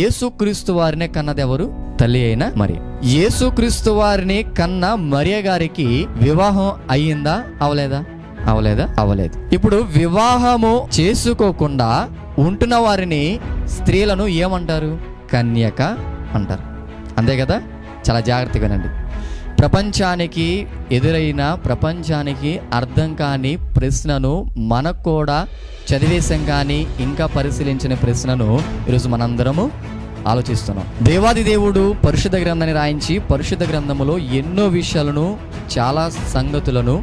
యేసుక్రీస్తు వారినే కన్నది ఎవరు? తల్లి అయిన మరి యేసుక్రీస్తు వారిని కన్న మరియ గారికి వివాహం అయ్యిందా? అవలేదా? అవలేదా? అవలేదు. ఇప్పుడు వివాహము చేసుకోకుండా ఉంటున్న వారిని స్త్రీలను ఏమంటారు? కన్యక అంటారు. అంతే కదా? చాలా జాగ్రత్తగానండి. ప్రపంచానికి ఎదురైన ప్రపంచానికి అర్థం కాని ప్రశ్నను మనకు కూడా చదివేశాం కానీ ఇంకా పరిశీలించిన ప్రశ్నను ఈరోజు మనందరము ఆలోచిస్తున్నాం. దేవాది దేవుడు పరిశుద్ధ గ్రంథాన్ని రాయించి పరిశుద్ధ గ్రంథములో ఎన్నో విషయాలను చాలా సంగతులను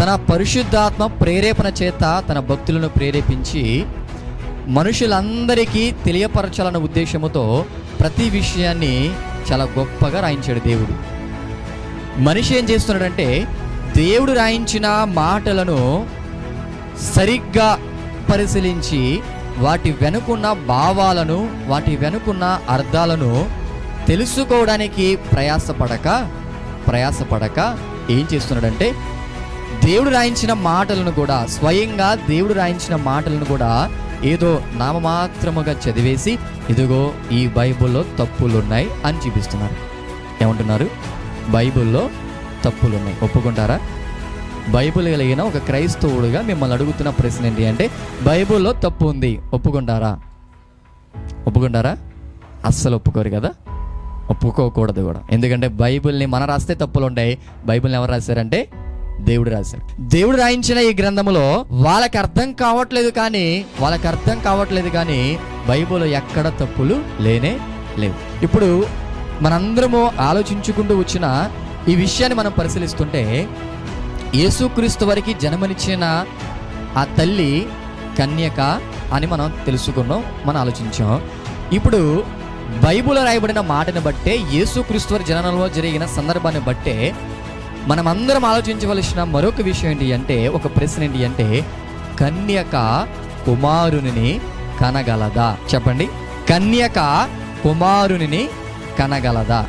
తన పరిశుద్ధాత్మ ప్రేరేపణ చేత తన భక్తులను ప్రేరేపించి మనుషులందరికీ తెలియపరచాలన్న ఉద్దేశముతో ప్రతి విషయాన్ని చాలా గొప్పగా రాయించాడు దేవుడు. మనిషి ఏం చేస్తున్నాడంటే దేవుడు రాయించిన మాటలను సరిగ్గా పరిశీలించి వాటి వెనుకున్న భావాలను వాటి వెనుకున్న అర్థాలను తెలుసుకోవడానికి ప్రయాసపడక ప్రయాసపడక ఏం చేస్తున్నాడంటే దేవుడు రాయించిన మాటలను కూడా స్వయంగా దేవుడు రాయించిన మాటలను కూడా ఏదో నామమాత్రముగా చదివేసి ఇదిగో ఈ బైబిల్లో తప్పులున్నాయి అని చూపిస్తున్నారు. ఏమంటున్నారు? బైబిల్లో తప్పులు ఉన్నాయి ఒప్పుకుంటారా? బైబిల్ కలిగిన ఒక క్రైస్తవుడుగా మిమ్మల్ని అడుగుతున్న ప్రశ్న ఏంటి అంటే బైబిల్లో తప్పు ఉంది ఒప్పుకుంటారా? ఒప్పుకుంటారా? అస్సలు ఒప్పుకోరు కదా? ఒప్పుకోకూడదు కూడా. ఎందుకంటే బైబిల్ని మన రాస్తే తప్పులు ఉంటాయి బైబిల్ని ఎవరు రాశారంటే? దేవుడు రాశారు దేవుడు రాయించిన ఈ గ్రంథములో వాళ్ళకి అర్థం కావట్లేదు కానీ వాళ్ళకి అర్థం కావట్లేదు కానీ బైబిల్ ఎక్కడ తప్పులు లేనే లేవు. ఇప్పుడు మనందరము ఆలోచించుకుంటూ వచ్చిన ఈ విషయాన్ని మనం పరిశీలిస్తుంటే యేసుక్రీస్తు వారికి జన్మనిచ్చిన ఆ తల్లి కన్యక అని మనం తెలుసుకున్నాం మనం ఆలోచించాం. ఇప్పుడు బైబిల్ రాయబడిన మాటని బట్టే యేసుక్రీస్తు వారి జననంలో జరిగిన సందర్భాన్ని బట్టే మనం అందరం ఆలోచించవలసిన మరొక విషయం ఏంటి అంటే ఒక ప్రశ్న ఏంటి అంటే కన్యక కుమారుని కనగలదా? చెప్పండి. కన్యక కుమారుని కనగలదా